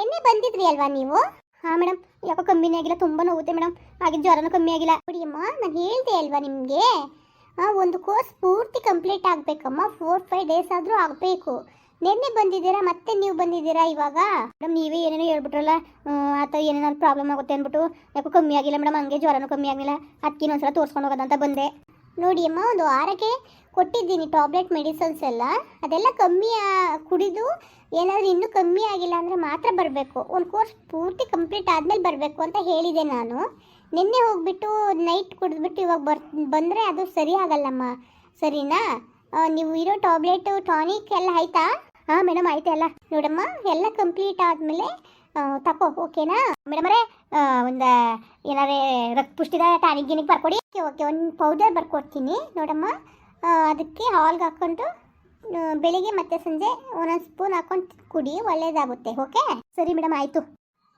ನಿನ್ನೆ ಬಂದಿದ್ರಿ ಅಲ್ವಾ ನೀವು? ಹಾ ಮೇಡಮ್ ಯಾಕೋ ಕಮ್ಮಿನೇ ಆಗಿಲ್ಲ ತುಂಬಾ ನೋವುತ್ತೆ ಮೇಡಮ್ ಹಾಗೆ ಜ್ವರನೂ ಕಮ್ಮಿ ಆಗಿಲ್ಲ. ಬಿಡಿಯಮ್ಮ ನಾನು ಹೇಳ್ದೆ ಅಲ್ವಾ ನಿಮಗೆ? ಒಂದು ಕೋರ್ಸ್ ಪೂರ್ತಿ ಕಂಪ್ಲೀಟ್ ಆಗಬೇಕಮ್ಮ. ಫೋರ್ ಫೈವ್ ಡೇಸ್ ಆದರೂ ಆಗಬೇಕು. ನಿನ್ನೆ ಬಂದಿದ್ದೀರಾ ಮತ್ತೆ ನೀವು ಬಂದಿದ್ದೀರಾ ಇವಾಗ? ಮೇಡಮ್ ನೀವೇ ಏನೇನೋ ಹೇಳ್ಬಿಟ್ರಲ್ಲ. ಆ, ಆತ ಏನೇನೋ ಪ್ರಾಬ್ಲಮ್ ಆಗುತ್ತೆ ಅಂದ್ಬಿಟ್ಟು. ಯಾಕೋ ಕಮ್ಮಿ ಆಗಿಲ್ಲ ಮೇಡಮ್ ಹಂಗೆ ಜ್ವರನೂ ಕಮ್ಮಿ ಆಗಿಲ್ಲ ಅದಕ್ಕೆ ಇನ್ನೊಂದ್ಸಲ ತೋರಿಸ್ಕೊಂಡು ಹೋಗೋದಂತ ಬಂದೆ. ನೋಡಿ ಅಮ್ಮ, ಒಂದು ವಾರಕ್ಕೆ ಕೊಟ್ಟಿದ್ದೀನಿ ಟಾಬ್ಲೆಟ್ ಮೆಡಿಸನ್ಸ್ ಎಲ್ಲ. ಅದೆಲ್ಲ ಕಮ್ಮಿ ಕುಡಿದು ಏನಾದರೂ ಇನ್ನೂ ಕಮ್ಮಿ ಆಗಿಲ್ಲ ಅಂದರೆ ಮಾತ್ರ ಬರಬೇಕು. ಒಂದು ಕೋರ್ಸ್ ಪೂರ್ತಿ ಕಂಪ್ಲೀಟ್ ಆದಮೇಲೆ ಬರಬೇಕು ಅಂತ ಹೇಳಿದೆ ನಾನು. ನಿನ್ನೆ ಹೋಗ್ಬಿಟ್ಟು ನೈಟ್ ಕುಡಿದ್ಬಿಟ್ಟು ಇವಾಗ ಬರ್, ಬಂದರೆ ಅದು ಸರಿ ಆಗಲ್ಲಮ್ಮ. ಸರಿನಾ? ನೀವು ಇರೋ ಟಾಬ್ಲೆಟು ಟಾನಿಕ್ ಎಲ್ಲ ಆಯ್ತಾ? ಹಾಂ ಮೇಡಮ್ ಆಯ್ತಾ ಎಲ್ಲ. ನೋಡಮ್ಮ, ಎಲ್ಲ ಕಂಪ್ಲೀಟ್ ಆದಮೇಲೆ ತಕೋ ಓಕೆನಾ? ಮೇಡಮರೇ ಒಂದು ಏನಾರೇ ರಕ್ತ ಪುಷ್ಟಿದ ಟಾನಿಕ್ ಗಿನಿಕ್ ಬರ್ಕೊಡಿ. ಓಕೆ ಓಕೆ, ಒಂದು ಪೌಡರ್ ಬರ್ಕೊಡ್ತೀನಿ, ನೋಡಮ್ಮ. ಅದಕ್ಕೆ ಹಾಲ್ಗೆ ಹಾಕ್ಕೊಂಡು ಬೆಳಿಗ್ಗೆ ಮತ್ತೆ ಸಂಜೆ ಒಂದೊಂದು ಸ್ಪೂನ್ ಹಾಕೊಂಡು ಕುಡಿ, ಒಳ್ಳೇದಾಗುತ್ತೆ, ಓಕೆ? ಸರಿ ಮೇಡಮ್, ಆಯಿತು.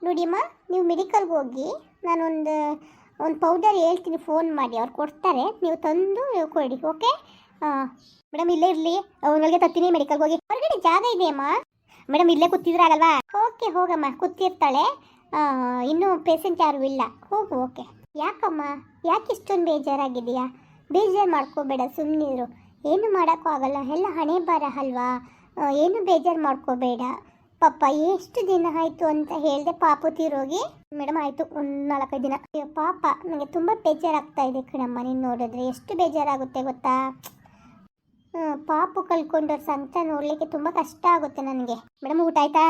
ನೋಡಿಯಮ್ಮ, ನೀವು ಮೆಡಿಕಲ್ಗೆ ಹೋಗಿ, ನಾನೊಂದು, ಒಂದು ಪೌಡರ್ ಹೇಳ್ತೀನಿ ಫೋನ್ ಮಾಡಿ, ಅವ್ರು ಕೊಡ್ತಾರೆ, ನೀವು ತಂದು ಕೊಡಿ, ಓಕೆ? ಮೇಡಮ್, ಇಲ್ಲೇ ಇರಲಿ ಅವ್ರಿಗೆ ತತ್ತೀನಿ ಮೆಡಿಕಲ್ಗೆ ಹೋಗಿ. ಹೊರಗಡೆ ಜಾಗ ಇದೆಯಮ್ಮ? ಮೇಡಮ್ ಇಲ್ಲೇ ಕೂತಿದ್ರಾಗಲ್ವಾ? ಓಕೆ, ಹೋಗಮ್ಮ. ಕೂತಿರ್ತಾಳೆ. ಇನ್ನೂ ಪೇಷಂಟ್ ಯಾರು ಇಲ್ಲ. ಹೋಗು, ಓಕೆ. ಯಾಕಮ್ಮ? ಯಾಕೆ ಇಷ್ಟೊಂದು ಬೇಜಾರಾಗಿದೆಯಾ ಬೇಜಾರು ಮಾಡ್ಕೋಬೇಡ ಸುಮ್ಮನಿರು ಏನು ಮಾಡೋಕ್ಕೂ ಆಗಲ್ಲ. ಎಲ್ಲ ಹಣೆ ಬರ ಅಲ್ವಾ? ಏನು ಬೇಜಾರು ಮಾಡ್ಕೋಬೇಡ. ಪಾಪ, ಎಷ್ಟು ದಿನ ಆಯಿತು ಅಂತ ಹೇಳಿದೆ ಪಾಪು ತೀರೋಗಿ. ಮೇಡಮ್, ಆಯಿತು. ಒಂದು ನಾಲ್ಕೈದು ದಿನ. ಪಾಪ. ನನಗೆ ತುಂಬ ಬೇಜಾರಾಗ್ತಾ ಇದೆ ಕಣಮ್ಮ, ನೀನು ನೋಡಿದ್ರೆ. ಎಷ್ಟು ಬೇಜಾರಾಗುತ್ತೆ ಗೊತ್ತಾ? ಪಾಪು ಕಲ್ಕೊಂಡವ್ರ ಸಂತ ನೋಡ್ಲಿಕ್ಕೆ ತುಂಬ ಕಷ್ಟ ಆಗುತ್ತೆ ನನಗೆ. ಮೇಡಮ್, ಊಟ ಆಯ್ತಾ?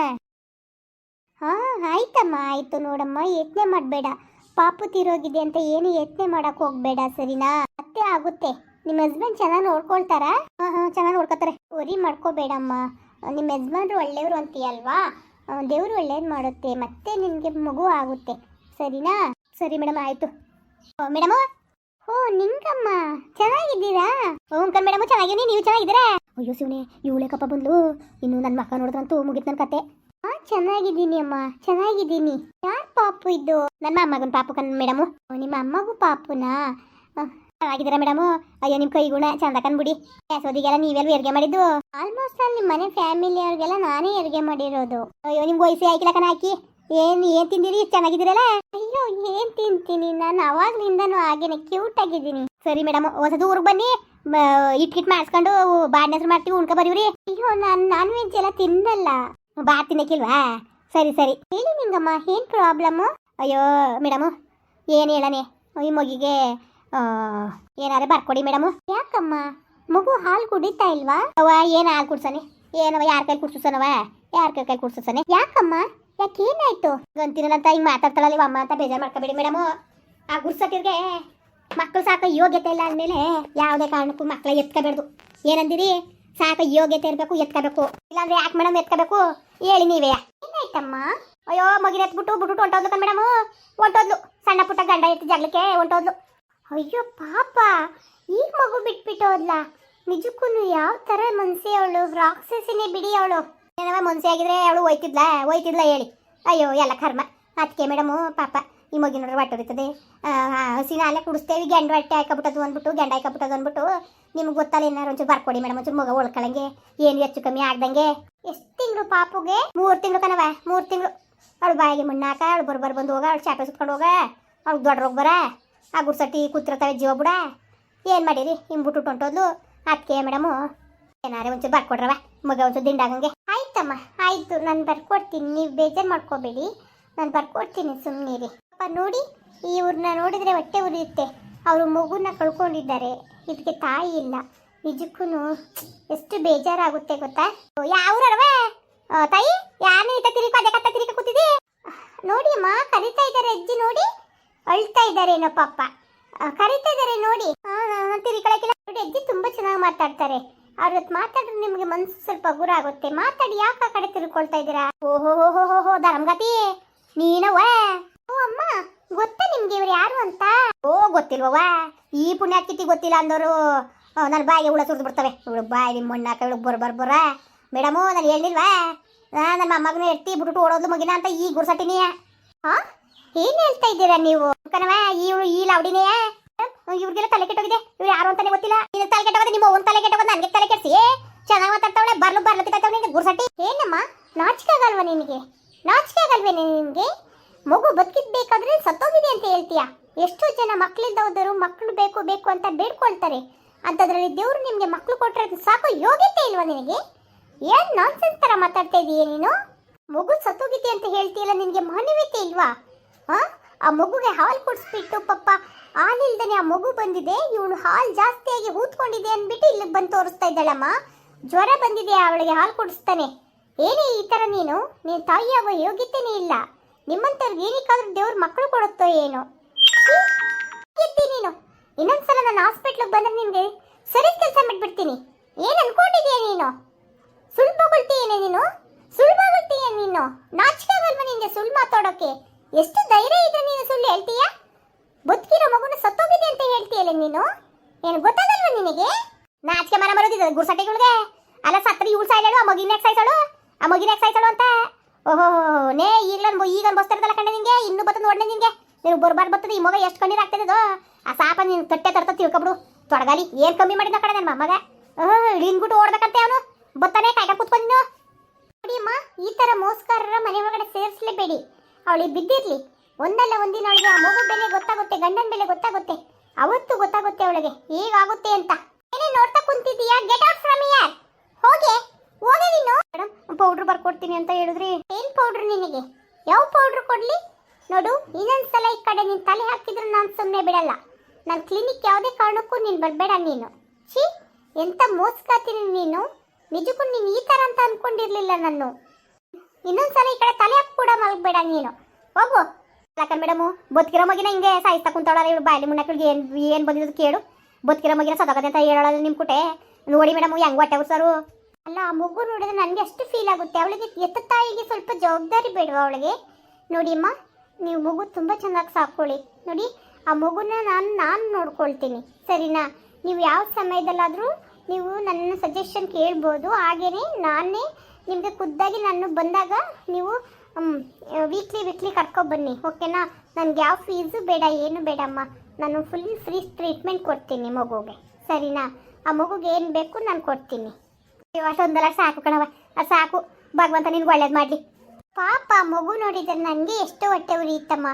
ಹಾಂ, ಆಯ್ತಮ್ಮ. ಆಯಿತು ನೋಡಮ್ಮ. ಯತ್ನೆ ಮಾಡಬೇಡ. ಪಾಪು ತಿರೋಗಿದೆ ಅಂತ ಏನು ಯತ್ನೆ ಮಾಡಕ್ ಹೋಗ್ಬೇಡ, ಸರಿನಾ? ಮತ್ತೆ ಆಗುತ್ತೆ. ನಿಮ್ಮ ಹಸ್ಬೆಂಡ್ ಚೆನ್ನಾಗಿ ನೋಡ್ಕೊಳ್ತಾರಾ? ಹಾಂ ಹಾಂ, ಚೆನ್ನಾಗಿ ನೋಡ್ಕೊತಾರೆ. ವರಿ ಮಾಡ್ಕೋಬೇಡಮ್ಮ. ನಿಮ್ಮ ಯಜಮಾನ್ರು ಒಳ್ಳೆಯವರು ಅಂತೀಯಲ್ವಾ? ದೇವರು ಒಳ್ಳೇದು ಮಾಡುತ್ತೆ. ಮತ್ತೆ ನಿಮಗೆ ಮಗು ಆಗುತ್ತೆ. ಸರಿನಾ? ಸರಿ ಮೇಡಮ್, ಆಯಿತು. ಮೇಡಮ್? ಓ, ನಿಂಗಮ್ಮ. ಚೆನ್ನಾಗಿದ್ದೀರಾ? ಕಣ್ ಮೇಡಮ್, ಚೆನ್ನಾಗಿದ್ದೀನಿ. ನೀವು ಚೆನ್ನಾಗಿದ್ದೀರಾ? ಅಯ್ಯೋ, ಶಿವನೇ, ಇವಳೆ ಕಪ್ಪ ಬಂದ್ಲು. ಇನ್ನು ನನ್ನ ಮಕ್ಕ ನೋಡಿದ್ರಂತೂ ಮುಗಿತ್ ನನ್ನ ಕತೆ. ಹಾ, ಚೆನ್ನಾಗಿದ್ದೀನಿ ಅಮ್ಮ, ಚೆನ್ನಾಗಿದ್ದೀನಿ. ಯಾರ್ ಪಾಪು ಇದ್ದು ನನ್ನ ಅಮ್ಮಗನ ಪಾಪು ಕಣ್ ಮೇಡಮು ನಿಮ್ಮ ಅಮ್ಮಗೂ ಪಾಪುನಾ? ಚೆನ್ನಾಗಿದ್ದೀರಾ ಮೇಡಮು? ಅಯ್ಯೋ ನಿಮ್ಮ ಕೈಗುಣ ಚಂದ ಕಂದ್ಬಿಡಿ ಸೋದಿಗೆಲ್ಲ ನೀವೆಲ್ಲ ಹೆರಿಗೆ ಮಾಡಿದ್ದು? ಆಲ್ಮೋಸ್ಟ್ ಅಲ್ಲಿ ಮನೆ ಫ್ಯಾಮಿಲಿ ಅವ್ರಿಗೆಲ್ಲ ನಾನೇ ಹೆರಿಗೆ ಮಾಡಿರೋದು. ಅಯ್ಯೋ, ನಿಮ್ಗೆ ವಯಸ್ಸು ಆಯ್ಕಿಲ್ಲ ಕಣ ಹಾಕಿ ಏನ್ ಏನ್ ತಿಂದಿರಿ? ಚೆನ್ನಾಗಿದ್ದೀರಲ್ಲ? ಅಯ್ಯೋ, ಏನ್ ತಿಂತೀನಿ? ನಾನು ಅವಾಗ್ಲಿಂದನೂ ಹಾಗೇನೆ ಕ್ಯೂಟ್ ಆಗಿದ್ದೀನಿ. ಸರಿ ಮೇಡಮ್ ಹೊಸದು ಊರಿಗೆ ಬನ್ನಿ. ಇಟ್ ಕಿಟ್ ಮಾಡಿಸ್ಕೊಂಡು ಬಾಡ್ನ ಹೆಸರು ಮಾಡ್ತೀವಿ, ಉಣ್ಕೊ ಬರೀವ್ರಿ ಅಯ್ಯೋ, ನಾನು, ನಾನ್ ವೆಜ್ ಎಲ್ಲ ತಿನ್ನಲ್ಲ. ಬಾ ಸರಿ ಸರಿ. ಹೇಳಿ ನಿಂಗಮ್ಮ, ಏನ್ ಪ್ರಾಬ್ಲಮ್ಮು ಅಯ್ಯೋ ಮೇಡಮು ಏನು ಹೇಳನೆ? ಈ ಮಗಿಗೆ ಏನಾದ್ರೆ ಬರ್ಕೊಡಿ ಮೇಡಮು ಯಾಕಮ್ಮ? ಮಗು ಹಾಲು ಕುಡಿತಾ ಇಲ್ವಾ? ಅವ ಏನು ಹಾಲು ಕುಡ್ಸನೆ? ಏನವ, ಯಾರ ಕೈ ಕುಡ್ಸನವ ಯಾರ ಕೈ ಕೈ ಕುಡ್ಸನೆ ಯಾಕಮ್ಮ? ಯಾಕೆ ಏನಾಯ್ತು? ಗಂತಿನಂತ ಹಿಂಗ್ ಮಾತಾಡ್ತಾಳಲ್ಲ ಅಮ್ಮ ಅಂತ ಬೇಜಾರು ಮಾಡ್ಕೋಬೇಡಿ ಮೇಡಮ್. ಆ ಗುರ್ಸಟ್ಟಿರ್ಗೆ ಮಕ್ಕಳು ಸಾಕ ಯೋಗ್ಯತೆ ಇಲ್ಲ ಅಂದಮೇಲೆ ಯಾವುದೇ ಕಾರಣಕ್ಕೂ ಮಕ್ಕಳ ಎತ್ಕೋಬೇಡ್ದು. ಏನಂದಿರಿ? ಸಾಕ ಯೋಗ್ಯತೆ ಇರಬೇಕು, ಎತ್ಕೋಬೇಕು. ಇಲ್ಲಾಂದ್ರೆ ಯಾಕೆ ಮೇಡಮ್ ಎತ್ಕೋಬೇಕು? ಹೇಳಿ ನೀವೇ. ಏನಾಯ್ತಮ್ಮ? ಅಯ್ಯೋ, ಮಗಿನ ಎತ್ಬಿಟ್ಟು ಬಿಟ್ಟು ಹೊಂಟೋದ್ಲು ಮೇಡಮು. ಹೊಂಟೋದ್ಲು. ಸಣ್ಣ ಪುಟ್ಟ ಗಂಡ ಎತ್ತಿ ಜಗ್ಲಿಕ್ಕೆ ಹೊಂಟೋದ್ಲು. ಅಯ್ಯೋ, ಪಾಪ. ಈಗ ಮಗು ಬಿಟ್ಬಿಟ್ಟು ಹೋದ್ಲಾ ನಿಜಕ್ಕೂ ಯಾವ ಥರ ಮನ್ಸಿ ಅವಳು? ರಾಕ್ಷಸಿನೇ ಬಿಡಿ ಅವಳು. ಏನವ, ಮನ್ಸಿ ಆಗಿದ್ರೆ ಅವಳು ಹೋಯ್ತಿದ್ಲ? ಹೋಯ್ತಿದ್ಲ ಹೇಳಿ. ಅಯ್ಯೋ, ಎಲ್ಲ ಕರ್ಮ. ಅದಕ್ಕೆ ಮೇಡಮು, ಪಾಪ, ಈ ಮಗಿನ ಹೊಟ್ಟೆ ಹಸಿನ ಅಲ್ಲೇ ಕುಡಿಸ್ತೇವೆ. ಗಂಡ ಹೊಟ್ಟೆ ಹಾಕಬಿಟ್ಟದು ಅಂದ್ಬಿಟ್ಟು, ಗಂಡ ಹಾಕಬಿಟ್ಟದು ಅಂದ್ಬಿಟ್ಟು, ನಿಮ್ಗೆ ಗೊತ್ತಲ್ಲ ಏನಾರು ಒಂಚೂರು ಬರ್ಕೊಡಿ ಮೇಡಮ್, ಒಂಚೂರು ಮಗ ಉಳ್ಕೊಳಂಗೆ ಏನು ಹೆಚ್ಚು ಕಮ್ಮಿ ಆಗ್ದಂಗೆ. ಎಷ್ಟು ತಿಂಗಳು ಪಾಪುಗೆ? ಮೂರು ತಿಂಗಳು ಕಣವ ಮೂರು ತಿಂಗಳು. ಅವಳು ಬಾಯಿಗೆ ಮಣ್ಣಾಕ, ಅವಳು ಬರ್ಬರ್ ಬಂದು ಹೋಗ, ಅವಳು ಚಾಪೆ ಸುತ್ಕೊಂಡು ಹೋಗ. ಅವ್ಳು ದೊಡ್ಡ ಬರ. ಆ ಗುಡ್ಸಟ್ಟಿ ಕೂತಿರ್ತಾವೆ ಜೀವ ಬಿಡ. ಏನು ಮಾಡಿರಿ? ಹಿಂಬಿಟ್ಟು ಹೊಂಟೋದ್ಲು ಅದಕ್ಕೆ ಮೇಡಮು, ಏನಾರೇ ಒಂಚೂರು ಬರ್ಕೊಡ್ರವ ಮಗ ಒಂಚೂರು ದಿಂಡಾಗಂಗೆ. ಆಯ್ತಮ್ಮ ಆಯ್ತು, ನಾನು ಬರ್ಕೊಡ್ತೀನಿ. ನೀವು ಬೇಜಾರು ಮಾಡ್ಕೋಬೇಡಿ. ನಾನು ಬರ್ಕೊಡ್ತೀನಿ ಸುಮ್ಮನಿರಿ ಅಪ್ಪ, ನೋಡಿ ಇವ್ರನ್ನ ನೋಡಿದ್ರೆ ಹೊಟ್ಟೆ ಉರಿಯುತ್ತೆ. ಅವರು ಮಗುನ ಕಳ್ಕೊಂಡಿದ್ದಾರೆ. ಇದಕ್ಕೆ ತಾಯಿ ಇಲ್ಲ. ನಿಜಕ್ಕೂ ಎಷ್ಟು ಬೇಜಾರಾಗುತ್ತೆ ಗೊತ್ತಾ? ಯಾವ್ರವ ತಾಯಿ ಯಾರು ಇದ್ದ ತಿರುಗಿ ಅದೇ ಕತ್ತ ತಿರುಗ ಕೂತಿದಿ ನೋಡಿ ಅಮ್ಮ, ಕರಿತಾ ಇದ್ದಾರೆ ಅಜ್ಜಿ, ನೋಡಿ. ಅಳ್ತಾ ಇದ್ದಾರೆ ಏನೋ ಪಾಪ. ಕರಿತಾ ಇದ್ದಾರೆ, ನೋಡಿ. ತಿರುಗಿಳಕಿಲ್ಲ ನೋಡಿ, ಅಜ್ಜಿ ತುಂಬಾ ಚೆನ್ನಾಗಿ ಮಾತಾಡ್ತಾರೆ. ಅವ್ರ ಮಾತಾಡಿದ್ರೆ ನಿಮ್ಗೆ ಮನ್ಸು ಸ್ವಲ್ಪ ಗುರ ಆಗುತ್ತೆ ಮಾತಾಡಿ ಯಾಕೆ ಆ ಕಡೆ ತಿಳ್ಕೊಳ್ತಾ ಇದ್ದೀರಾ? ಓಹೋ ಹೋ ಹೋ ಹೋ ಧರ್ಮಗತಿ ನೀನವ ಓ ಅಮ್ಮ, ಗೊತ್ತಾ ನಿಮ್ಗೆ ಇವ್ರು ಯಾರು ಅಂತ? ಓ ಗೊತ್ತಿಲ್ವವ ಈ ಪುಣ್ಯಾಕಿತಿ ಗೊತ್ತಿಲ್ಲ ಅಂದವರು ನನ್ನ ಬಾಯಿಗೆ ಹುಳ ಸುರಿದು ಬಿಡ್ತವೆ. ಇವಳು ಬಾಯಿ ಮಣ್ಣಾಕ ಇವಳು ಬರ್ ಬರ್ ಬರ ಮೇಡಮು, ನಾನು ಹೇಳಿಲ್ವಾ ನನ್ನ ಮೊಮ್ಮಗನ ಎತ್ತಿ ಬಿಟ್ಬಿಟ್ಟು ಓಡೋದು ಮಗಿನ ಅಂತ ಈ ಗುರ್ಸಟ್ಟಿನಿ ಹಾ ಏನು ಹೇಳ್ತಾ ಇದ್ದೀರಾ ನೀವು? ಕಣವ ಈ ಈ ಲೌಡಿನೇ ಇವ್ರಿಗೆಲ್ಲ ತಲೆ ಕೆಟ್ಟೋಗಿದೆ. ಇವ್ರು ಯಾರು ಅಂತಾನೆ ಗೊತ್ತಿಲ್ಲ. ನಿನ್ನ ತಲೆ ಕೆಟ್ಟೋಗಿದೆ ನಿಮ್ಮ ಒಂದ್ ತಲೆ ಕೆಟ್ಟೋಗೋದು ನನಗೆ ತಲೆ ಕೆಡ್ಸಿ. ಚೆನ್ನಾಗಿ ಮಾತಾಡ್ತಾವಳೆ, ಬರ್ಲು ಬರ್ಲು ತಿಂತಾವಳೆ ನಿನಗೆ ಗುರ್ಸಟ್ಟಿ. ಏನಮ್ಮ ನಾಚಿಕೆ ಆಗಲ್ವಾ ನಿನಗೆ? ನಾಚಿಕೆ ಆಗಲ್ವೇ ನಿನಗೆ? ಮಗು ಬದುಕಿದ್ಬೇಕಾದ್ರೆ ಸತ್ತೋಗಿದೆ ಅಂತ ಹೇಳ್ತೀಯಾ? ಎಷ್ಟೋ ಜನ ಮಕ್ಕಳಿಂದ ಹೋದರು ಮಕ್ಕಳು ಬೇಕು ಬೇಕು ಅಂತ ಬೇಡ್ಕೊಳ್ತಾರೆ. ಅಂಥದ್ರಲ್ಲಿ ದೇವರು ನಿಮಗೆ ಮಕ್ಕಳು ಕೊಟ್ಟರೆ ಸಾಕು ಯೋಗ್ಯತೆ ಇಲ್ವಾ ನಿನಗೆ? ಏನ್ ನಾನ್ಸೆನ್ಸ್ ತರ ಮಾತಾಡ್ತಾ ಇದೀಯ ನೀನು? ಮಗು ಸತ್ತೋಗಿದೆ ಅಂತ ಹೇಳ್ತೀಯಲ್ಲ, ನಿನಗೆ ಮಾನವೀಯತೆ ಇಲ್ವಾ? ಹಾ? ಆ ಮಗುಗೆ ಹಾಲು ಕುಡಿಸ್ಬಿಟ್ಟು ಪಪ್ಪ ಹಾಲಿಲ್ದನೆ ಆ ಮಗು ಬಂದಿದೆ. ಇವನು ಹಾಲು ಜಾಸ್ತಿಯಾಗಿ ಹೂತ್ಕೊಂಡಿದೆ ಅಂದ್ಬಿಟ್ಟು ಇಲ್ಲಿಗೆ ಬಂದು ತೋರಿಸ್ತಾ ಇದ್ದಾಳಮ್ಮ. ಜ್ವರ ಬಂದಿದೆ, ಅವಳಿಗೆ ಹಾಲು ಕುಡಿಸ್ತಾನೆ. ಏನೇ ಈ ಥರ ನೀನು? ನೀನು ತಾಯಿಯಾಗೋ ಯೋಗ್ಯತೆನೇ ಇಲ್ಲ. ನಿಮ್ಮಂಥವ್ರಿಗೆ ಏನಕ್ಕಾದ್ರೂ ದೇವ್ರ ಮಕ್ಕಳು ಕೊಡುತ್ತೋ ಏನೋ? ನೀನು. ಇನ್ನೊಂದ್ಸಲ ನಾನು ಹಾಸ್ಪಿಟ್ಲಿಗೆ ಬಂದ್ರೆ ನಿನ್ಗೆ ಸರಿ ಕೆಲಸ ಮಾಡ್ಬಿಡ್ತೀನಿ. ಏನ್ ಅನ್ಕೊಂಡಿದೀಯ ನೀನು? ಸುಳ್ಳು ನೀನು? ಸುಳ್ಳು ಬಗಳ್ತೀಯ ನೀನು? ನಾಚಿಕೆ ಬಲ್ವ ನಿನ್ಗೆ ಸುಳ್ಳು ಮಾತಾಡೋಕೆ? ಎಷ್ಟು ಧೈರ್ಯ ಇದೆ ನೀನು ಸುಳ್ಳು ಹೇಳ್ತೀಯಾ? ಬದುಕಿರೋ ಮಗುನ ಸತ್ತೋಗಿದೆ ಅಂತ ಹೇಳ್ತೀಯಲ್ಲ ನೀನು? ಏನು ಗೊತ್ತಾಗಲ್ವಾ ನಿನಗೆ? ನಾಚಿಕೆ ಮರ ಬರೋದಿದೆ ಗುರ್ಸಟ್ಟಿಗಳಿಗೆ ಅಲ್ಲ ಸತ್ತರಿ ಇವಳು ಸಾಯ್ಲಾಳು ಆ ಮಗಿನ ಸಾಯ್ಸಾಳು? ಆ ಮಗಿನ ಸಾಯ್ಸಾಳು ಅಂತ? ಓಹೋ ನೇ ಈಗಲನ್ ಈಗ ಬಸ್ತಾ ಇರ್ತಲ್ಲ ಕಂಡೆ ನಿಂಗೆ, ಇನ್ನೂ ಬತ್ತದ ನೋಡ್ನೆ ನಿಂಗೆ. ನೀವು ಬರ್ಬಾರ್ದು ಬರ್ತದೆ ಈ ಮಗ ಎಷ್ಟು ಕಣ್ಣೀರು ಆಗ್ತದೋ ಆ ಸಾಪ ನೀನು ಕಟ್ಟೆ ತರ್ತ ತಿಳ್ಕೊಬಿಡು. ತೊಡಗಾಲಿ, ಏನು ಕಮ್ಮಿ ಮಾಡಿದ ಕಡೆ ನನ್ನ ಮೊಮ್ಮಗ ಹಿಂಗ್ಬಿಟ್ಟು ಓಡ್ಬೇಕಂತೆ ಅವನು. ಬತ್ತಾನೆ ಕಾಯ್ಕ ಕೂತ್ಕೊಂಡು ನೀನು. ನೋಡಿ ಅಮ್ಮ ಈ ತರ ಮೋಸ್ಕಾರರ ಮನೆ ಒಳಗಡೆ ಸೇರಿಸಲೇಬೇಡಿ. ಅವಳಿಗೆ ಬಿದ್ದಿರ್ಲಿ. ಒಂದಲ್ಲ ಒಂದಿನ ಅವಳಿಗೆ ಆ ಮಗು ಬೆಲೆ ಗೊತ್ತಾಗುತ್ತೆ, ಗಂಡನ ಬೆಲೆ ಗೊತ್ತಾಗುತ್ತೆ. ಅವತ್ತು ಗೊತ್ತಾಗುತ್ತೆ ಅವಳಿಗೆ. ಹೇಗಾಗುತ್ತೆ ಅಂತ. ಏನೇ ನೋಡ್ತಾ ಕುಂತಿದ್ದೀಯಾ? ಗೆಟ್ ಔಟ್ ಫ್ರಮ್ ಇಯರ್ ಹೋಗೆ. ಹೋಗೆ ನೀನು. ಮೇಡಮ್ ಪೌಡ್ರ್ ಬರ್ಕೊಡ್ತೀನಿ ಅಂತ ಹೇಳಿದ್ರಿ. ಏನ್ ಪೌಡ್ರ್ ನಿನಗೆ? ಯಾವ ಪೌಡ್ರ್ ಕೊಡ್ಲಿ? ನೋಡು ಇನ್ನೊಂದ್ಸಲ ಈ ಕಡೆ ನೀನು ತಲೆ ಹಾಕಿದ್ರು ನಾನು ಸುಮ್ಮನೆ ಬಿಡಲ್ಲ. ನನ್ನ ಕ್ಲಿನಿಕ್ ಯಾವುದೇ ಕಾರಣಕ್ಕೂ ನೀನು ಬರಬೇಡ ನೀನು. ಛೀ, ಎಂತ ಮೋಸ್ಕಾತೀನಿ ನೀನು? ನಿಜಕ್ಕೂ ನೀನು ಈ ಥರ ಅಂತ ಅಂದ್ಕೊಂಡಿರಲಿಲ್ಲ ನಾನು. ಇನ್ನೊಂದ್ಸಲ ಈ ಕಡೆ ತಲೆ ಕೂಡ ಮಲಗಬೇಡ ನೀನು. ಹೋಗು. ಯಾಕಂದ್ರೆ ಮೇಡಮು? ಬದುಕಿರೋ ಮಗಿನ ಹಿಂಗೆ ಸಾಯಿಸ್ತಾ ಕುಂತಾಳಲ್ಲ ಇವಳು ಬಾಯಲ್ಲಿ ಮುನ್ನಕ್ಕಳಿಗೆ ಏನು ಏನು ಬಂದಿದ್ದು ಕೇಳು. ಬದುಕಿರೋ ಮಗಿನ ಸದಗದೆ ಅಂತ ಹೇಳೋಲ್ಲ ನಿಮ್ಮ ಕುಟೆ. ನೋಡಿ ಮೇಡಮ್, ಹೆಂಗ್ ಹೊಟ್ಟೆ ಉರ್ಸರು. ಅಲ್ಲ, ಆ ಮಗು ನೋಡಿದ್ರೆ ನನಗೆ ಅಷ್ಟು ಫೀಲ್ ಆಗುತ್ತೆ. ಅವಳಿಗೆ ಎತ್ತ ತಾಯಿಗೆ ಸ್ವಲ್ಪ ಜವಾಬ್ದಾರಿ ಬೇಡವಾ ಅವಳಿಗೆ? ನೋಡಿ ಅಮ್ಮ, ನೀವು ಮಗು ತುಂಬ ಚೆನ್ನಾಗಿ ಸಾಕೊಳ್ಳಿ ನೋಡಿ, ಆ ಮಗುನ ನಾನು ನಾನು ನೋಡ್ಕೊಳ್ತೀನಿ. ಸರಿನಾ? ನೀವು ಯಾವ ಸಮಯದಲ್ಲಾದರೂ ನೀವು ನನ್ನ ಸಜೆಷನ್ ಕೇಳ್ಬೋದು. ಹಾಗೇನೆ ನಾನೇ ನಿಮಗೆ ಖುದ್ದಾಗಿ ನಾನು ಬಂದಾಗ ನೀವು ವೀಕ್ಲಿ ವೀಕ್ಲಿ ಕರ್ಕೊಬನ್ನಿ ಓಕೆನಾ ನನಗೆ ಯಾವ ಫೀಸು ಬೇಡ, ಏನು ಬೇಡಮ್ಮ ನಾನು ಫುಲ್ ಫ್ರೀ ಟ್ರೀಟ್ಮೆಂಟ್ ಕೊಡ್ತೀನಿ ಮಗುಗೆ. ಸರಿನಾ? ಆ ಮಗುಗೆ ಏನು ಬೇಕು ನಾನು ಕೊಡ್ತೀನಿ. ಅಷ್ಟೊಂದಲ್ಲ ಸಾಕು ಕಣವ ಆ ಸಾಕು. ಭಗವಂತ ನಿನ್ಗೆ ಒಳ್ಳೇದು ಮಾಡಲಿ. ಪಾಪ ಮಗು ನೋಡಿದ್ರೆ ನನಗೆ ಎಷ್ಟು ಹೊಟ್ಟೆ ಉರಿಯುತ್ತಮ್ಮ.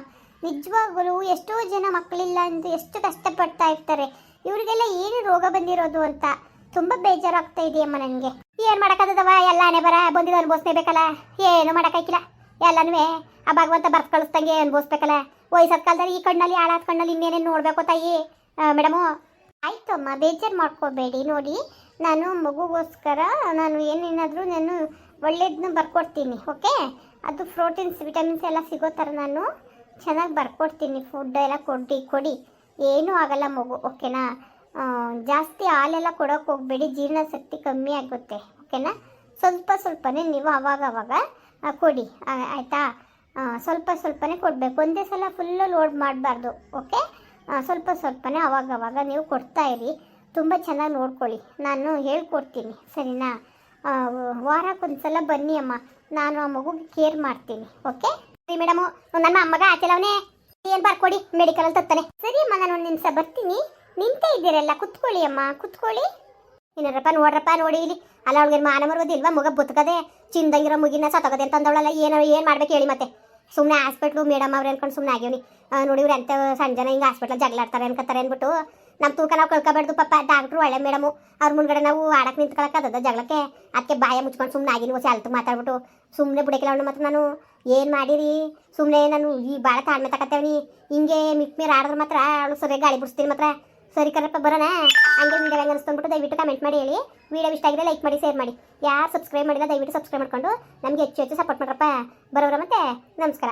ನಿಜವಾಗಲೂ ಎಷ್ಟೋ ಜನ ಮಕ್ಕಳಿಲ್ಲ ಅಂತ ಎಷ್ಟು ಕಷ್ಟಪಡ್ತಾ ಇರ್ತಾರೆ. ಇವರಿಗೆಲ್ಲ ಏನು ರೋಗ ಬಂದಿರೋದು ಅಂತ. ತುಂಬ ಬೇಜಾರಾಗ್ತಾ ಇದೆಯಮ್ಮ ನನಗೆ. ಏನು ಮಾಡೋಕ್ಕಾಗದವ ಎಲ್ಲ ಹಣೆ ಬರ, ಬಂದಿದ್ದು ಅನುಭವಿಸ್ಲೇಬೇಕಲ್ಲ ಏನು ಮಾಡೋಕ್ಕಾಗಿಲ್ಲ ಎಲ್ಲನೂ ಆ ಭಗವಂತ ಬರ್ತ್ ಕಳಿಸ್ದಂಗೆ ಅನುಭವಿಸ್ಬೇಕಲ್ಲ. ವಯಸ್ಸಾದ ಕಾಲದಲ್ಲಿ ಈ ಕಣ್ಣಲ್ಲಿ ಹಾಳಾದ ಕಣ್ಣಲ್ಲಿ ಇನ್ನೇನೇನು ನೋಡಬೇಕು ತಾಯಿ? ಮೇಡಮು. ಆಯಿತು ಅಮ್ಮ ಬೇಜಾರು ಮಾಡ್ಕೋಬೇಡಿ. ನೋಡಿ, ನಾನು ಮಗುಗೋಸ್ಕರ ನಾನು ಏನೇನಾದರೂ ನಾನು ಒಳ್ಳೇದನ್ನ ಬರ್ಕೊಡ್ತೀನಿ, ಓಕೆ? ಅದು ಪ್ರೋಟೀನ್ಸ್, ವಿಟಮಿನ್ಸ್ ಎಲ್ಲ ಸಿಗೋ ಥರ ನಾನು ಚೆನ್ನಾಗಿ ಬರ್ಕೊಡ್ತೀನಿ. ಫುಡ್ ಎಲ್ಲ ಕೊಡಿ ಕೊಡಿ. ಏನೂ ಆಗಲ್ಲ ಮಗು, ಓಕೆನಾ? ಜಾಸ್ತಿ ಹಾಲೆಲ್ಲ ಕೊಡೋಕೆ ಹೋಗಬೇಡಿ ಜೀರ್ಣಶಕ್ತಿ ಕಮ್ಮಿ ಆಗುತ್ತೆ, ಓಕೆನಾ? ಸ್ವಲ್ಪ ಸ್ವಲ್ಪನೇ ನೀವು ಅವಾಗ ಅವಾಗ ಕೊಡಿ ಆಯಿತಾ? ಸ್ವಲ್ಪ ಸ್ವಲ್ಪನೇ ಕೊಡಬೇಕು. ಒಂದೇ ಸಲ ಫುಲ್ಲು ಲೋಡ್ ಮಾಡಬಾರ್ದು, ಓಕೆ? ಸ್ವಲ್ಪ ಸ್ವಲ್ಪನೇ ಅವಾಗ ಅವಾಗ ನೀವು ಕೊಡ್ತಾ ಇರಿ. ತುಂಬ ಚೆನ್ನಾಗಿ ನೋಡ್ಕೊಳ್ಳಿ. ನಾನು ಹೇಳ್ಕೊಡ್ತೀನಿ, ಸರಿನಾ? ವಾರಕ್ಕೊಂದು ಸಲ ಬನ್ನಿ ಅಮ್ಮ. ನಾನು ಆ ಮಗುಗೆ ಕೇರ್ ಮಾಡ್ತೀನಿ, ಓಕೆ? ಸರಿ ಮೇಡಮ್ ನನ್ನ ಅಮ್ಮಗ ಆಚೆಲವನೇ ಏನು ಬರ್ಕೊಡಿ ಮೆಡಿಕಲಲ್ಲಿ ತತ್ತಾನೆ. ಸರಿ ಅಮ್ಮ ನಾನು ಒಂದು ನಿಮಿಷ ಬರ್ತೀನಿ. ನಿಂತೇ ಇದ್ದೀರಲ್ಲ, ಕುತ್ಕೊಳ್ಳಿ ಅಮ್ಮ, ಕುತ್ಕೊಳ್ಳಿ. ಇನ್ನರಪ್ಪ ನೋಡ್ರಪ್ಪ ನೋಡಿ ಇಲ್ಲಿ. ಅಲ್ಲ, ಅವ್ಳಿಗೆ ಮಾನ ಮರುವುದಿಲ್ವಾ ಮಗ ಬದುಕದೆ ಚಿಂದಂಗಿರೋ ಮುಗಿನ ಸತ್ತೋಗದೆ ಅಂತ ಅಂದವಳಲ್ಲ, ಏನು ಏನು ಮಾಡ್ಬೇಕು ಹೇಳಿ ಮತ್ತೆ. ಸುಮ್ಮನೆ ಹಾಸ್ಪಿಟ್ಲು ಮೇಡಮ್ ಅವ್ರು ಅನ್ಕೊಂಡು ಸುಮ್ಮನೆ ಆಗ್ಯವನಿ ನೋಡಿ ಇವ್ರು ಎಂತ ಸಣ್ಣ ಜನ ಹಿಂಗೆ ಹಾಸ್ಪಿಟ್ಲ್ ಜಗಳಾಡ್ತಾರೆ ಅನ್ಕೋತಾರೆ ಅಂದ್ಬಿಟ್ಟು ನಮ್ಮ ತೂಕ ನಾವು ಕಳ್ಕೊಬಾರ್ದು ಪಾಪ ಡಾಕ್ಟ್ರು ಒಳ್ಳೆ ಮೇಡಮು ಅವ್ರ ಮುಂದ್ಗಡೆ ನಾವು ಆಡಕ್ಕೆ ಅದ ಜಗಳಕ್ಕೆ ಅದಕ್ಕೆ ಬಾಯ ಮುಚ್ಕೊಂಡು ಸುಮ್ಮನೆ ಆಗಿನಿ ಹೊಸ ಅಲ್ತು ಮಾತಾಡ್ಬಿಟ್ಟು. ಸುಮ್ಮನೆ ಬಿಡಕ್ಕಿಲ್ಲ ಅವನು ಮತ್ತು ನಾನು. ಏನು ಮಾಡಿರಿ? ಸುಮ್ಮನೆ ನಾನು ಈ ಭಾಳ ತಾಳ್ಮೆ ತಕತ್ತೇವನಿ. ಹಿಂಗೆ ಮಿಕ್ ಮೇಲೆ ಆಡಿದ್ರೆ ಮಾತ್ರ ಅವಳು ಸರಿಯಾಗಿ ಗಾಳಿ ಬಿಡಿಸ್ತೀನಿ ಮಾತ್ರ. ಸರಿ ಕರಪ್ಪ ಬರೋಣ. ಹಂಗೆ ವೀಡಿಯೋ ಹೆಂಗೆ ಅನಿಸ್ಕೊಂಡ್ಬಿಟ್ಟು ದಯವಿಟ್ಟು ಕಮೆಂಟ್ ಮಾಡಿ ಹೇಳಿ. ವಿಡಿಯೋ ಇಷ್ಟ ಆಗಿದೆ ಲೈಕ್ ಮಾಡಿ ಶೇರ್ ಮಾಡಿ. ಯಾರು ಸಬ್ಸ್ಕ್ರೈಬ್ ಮಾಡಿಲ್ಲ, ದಯವಿಟ್ಟು ಸಬ್ಸ್ಕ್ರೈಬ್ ಮಾಡ್ಕೊಂಡು ನಮಗೆ ಹೆಚ್ಚು ಹೆಚ್ಚು ಸಪೋರ್ಟ್ ಮಾಡ್ರಪ್ಪ. ಬರೋರ ಮತ್ತೆ, ನಮಸ್ಕಾರ.